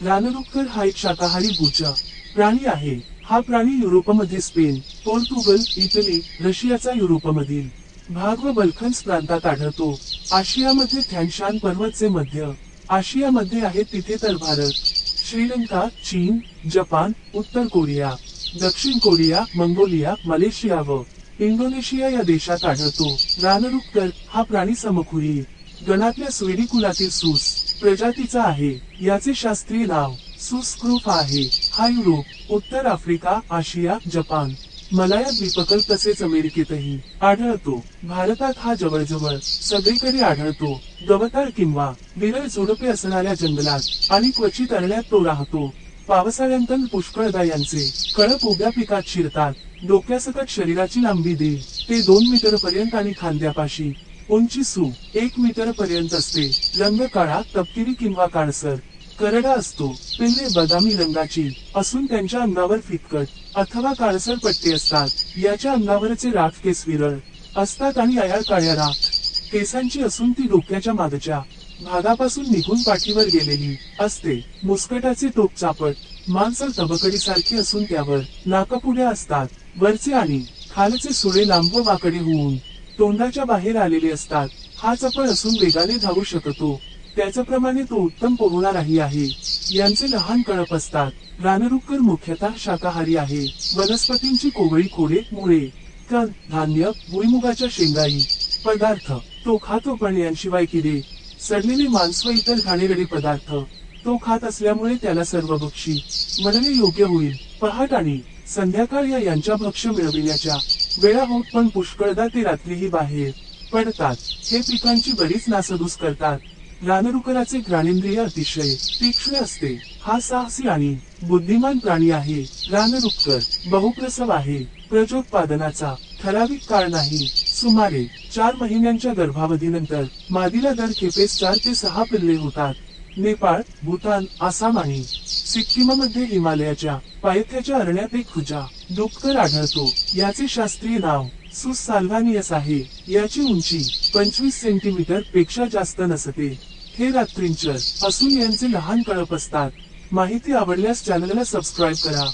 रानडुक्कर हा एक शाकाहारी गुच्छ प्राणी आहे. हा प्राणी युरोपमध्ये स्पेन पोर्तुगल इटली रशियाचा युरोपमधील भाग व बल्खन्स प्रांतात आढळतो. आशियामध्ये थॅनशान पर्वतचे मध्य. आशियामध्ये आहे तिथे तर भारत श्रीलंका चीन जपान उत्तर कोरिया दक्षिण कोरिया मंगोलिया मलेशिया व इंडोनेशिया या देशात आढळतो. रानरुक्कर हा प्राणी समखुरी. गणातल्या स्वेडी कुलातील सूस प्रजातीचा आहे. याचे शास्त्रीय नाव सुस्क्रूफ आहे. हा युरोप उत्तर आफ्रिका आशिया जपान मलाया द्वीपकल तसेच अमेरिकेतही आढळतो. भारतात हा जवळजवळ सगळीकडे आढळतो. गवताळ किंवा विरळ झुडपे असणाऱ्या जंगलात आणि क्वचित अरण्यात तो राहतो. पावसाळ्यांतन पुष्कळदा यांचे कळप उभ्या पिकात शिरतात. डोक्यासकट शरीराची लांबी दे ते दोन मीटर पर्यंत आणि खांद्यापाशी उंची सू एक मीटर पर्यंत असते. रंग काळा तपकिरी किंवा काळसर. करडा असतो पिल्ले बदामी रंगाची असून त्यांच्या अंगावर फिक्कट अथवा काळसर पट्टे असतात. याच्या अंगावरचे राख केस विरळ असतात आणि अयाळ काळ्या राख. केसांची असून ती डोक्याच्या मागच्या भागापासून निघून पाठीवर गेलेली असते. मुस्कटाचे टोप चापट मांसल तबकडी सारखे असून त्यावर नाकापुड्या असतात. वरचे आणि खालचे सुळे लांब वाकडे होऊन तोंडाच्या बाहेर आलेले असतात. हा चपळ असून वेगाने धावू शकतो. त्याच्याप्रमाणे तो उत्तम पोहणाराही आहे. यांचे लहान कळप असतात. रानरुक्कर मुख्यतः शाकाहारी आहे. वनस्पतींची कोवळी कोडे मुळे कण धान्य भुईमुगाच्या शेंगाई पदार्थ तो खातो पण यांशिवाय किडे सडलेले मांस व इतर घाणेरडे पदार्थ तो खात असल्यामुळे त्याला सर्व भक्षी म्हणणे योग्य होईल. पहाट आणि संध्याकाळ या यांच्या भक्ष्य मिळविण्याच्या वेळा होत पण पुष्कळदा ते रात्रीही बाहेर पडतात. हे पिकांची बरीच नासधूस करतात. रानरुकराचे घ्राणेंद्रिय अतिशय तीक्ष्ण असते. हा साहसी आणि बुद्धिमान प्राणी आहे. रानरुकर बहुप्रसव आहे. प्रजोत्पादनाचा ठराविक काळ नाही. सुमारे चार महिन्यांच्या गर्भावधीनंतर मादीला दर खेपेस चार ते सहा पिल्ले होतात. नेपाळ भूतान आसाम आणि सिक्किममध्ये हिमालयाच्या पायथ्याच्या अरण्यात एक खुजा डुक्कर आढळतो. याचे शास्त्रीय नाव सुस आहे याची उंची पंचवीस सेंटीमीटरपेक्षा जास्त नसते. हे रात्रींचर असून यांचे लहान कळप असतात. माहिती आवडल्यास चॅनलला सबस्क्राईब करा.